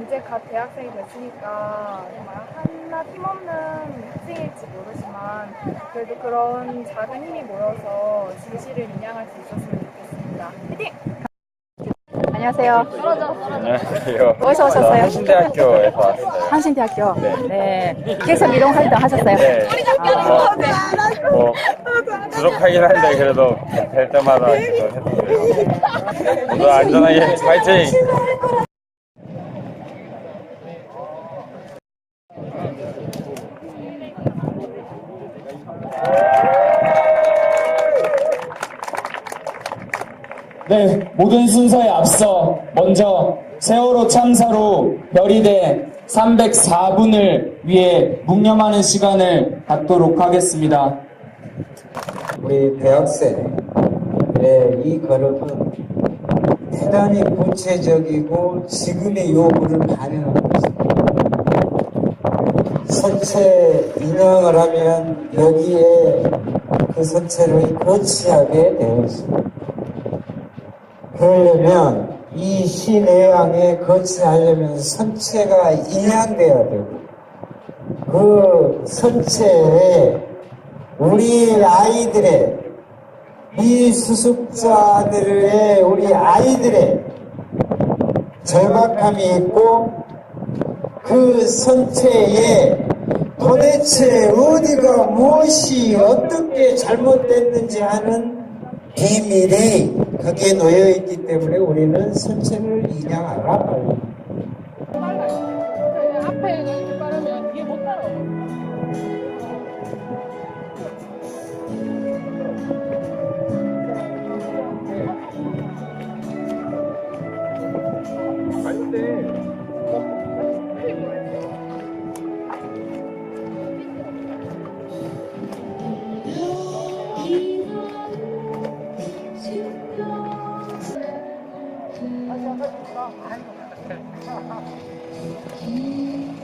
이제 갓 대학생이 됐으니까 정말 하나 힘없는 학생일지 모르지만 그래도 그런 작은 힘이 모여서 진실을 인양할 수 있었으면 좋겠습니다. 화이팅! 안녕하세요. 안녕하세요. 어디서 오셨어요? 한신대학교에서 왔어요. 한신대학교. 네. 네. 계속 미롱 활동 하셨어요? 네. 뭐, 뭐 부족하긴 한데 그래도 될 때마다 계속 했어요. 모두 안전하게 파이팅! 네, 모든 순서에 앞서 먼저 세월호 참사로 별이된 304분을 위해 묵념하는 시간을 갖도록 하겠습니다. 우리 대학생의 이 걸음은 대단히 구체적이고 지금의 요구를 반영하고 있습니다. 선체 인양을 하면 여기에 그 선체를 거치하게 되어 있습니다. 그러려면 이 시내양에 거치하려면 선체가 인양돼야 되고 그 선체에 우리 아이들의 미수습자들의 우리 아이들의 절박함이 있고 그 선체에 도대체 어디가 무엇이 어떻게 잘못됐는지 하는 비밀이 거기에 놓여 있기 때문에 우리는 선체를 인양하라 빨리. 앞에 이 さあ、おはよ。